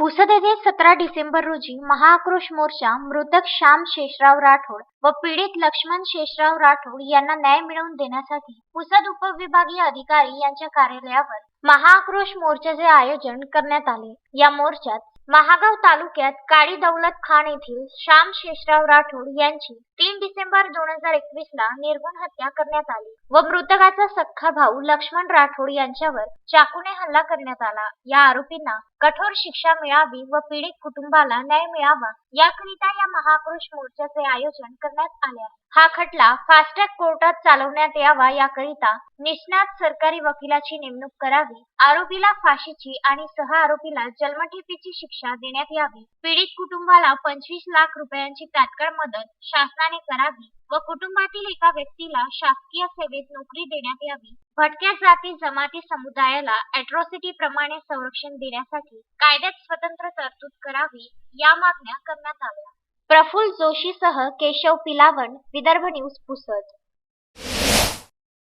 पुसद येथे सतरा डिसेंबर रोजी महाआक्रोश मोर्चा मृतक श्याम शेषराव राठोड व पीडित लक्ष्मण शेषराव राठोड यांना न्याय मिळवून देण्यासाठी पुसद उपविभागीय अधिकारी यांच्या कार्यालयावर महाआक्रोश मोर्चाचे आयोजन करण्यात आले. या मोर्चात महागाव तालुक्यात काळी दौलत खान येथील श्याम शेषराव राठोड यांची तीन डिसेंबर दोन हजार एकवीस ला निर्गुण हत्या करण्यात आली व मृतकाचा सख्खा भाऊ लक्ष्मण राठोड यांच्यावर चाकूने हल्ला करण्यात आला. या आरोपींना कठोर शिक्षा मिळावी व पीडित कुटुंबाला न्याय मिळावा याकरिता या महाआक्रोश मोर्चाचे आयोजन करण्यात आले हा खटला फास्टॅग कोर्टात चालवण्यात यावा याकरिता निष्णात सरकारी वकिलाची नेमणूक करावी आरोपीला फाशीची आणि सह आरोपीला जन्मठेपेची शिक्षा देण्यात यावी. पीडित कुटुंबाला पंचवीस लाख रुपयांची तात्काळ मदत शासनाने करावी व कुटुंबातील एका व्यक्तीला शासकीय सेवेत नोकरी देण्यात यावी. भटक्या जाती जमाती समुदायाला अॅट्रॉसिटी प्रमाणे संरक्षण देण्यासाठी कायद्यात स्वतंत्र तरतूद करावी या मागण्या करण्यात आल्या. प्रफुल्ल जोशीसह केशव पिलावण विदर्भ न्यूज पुसद.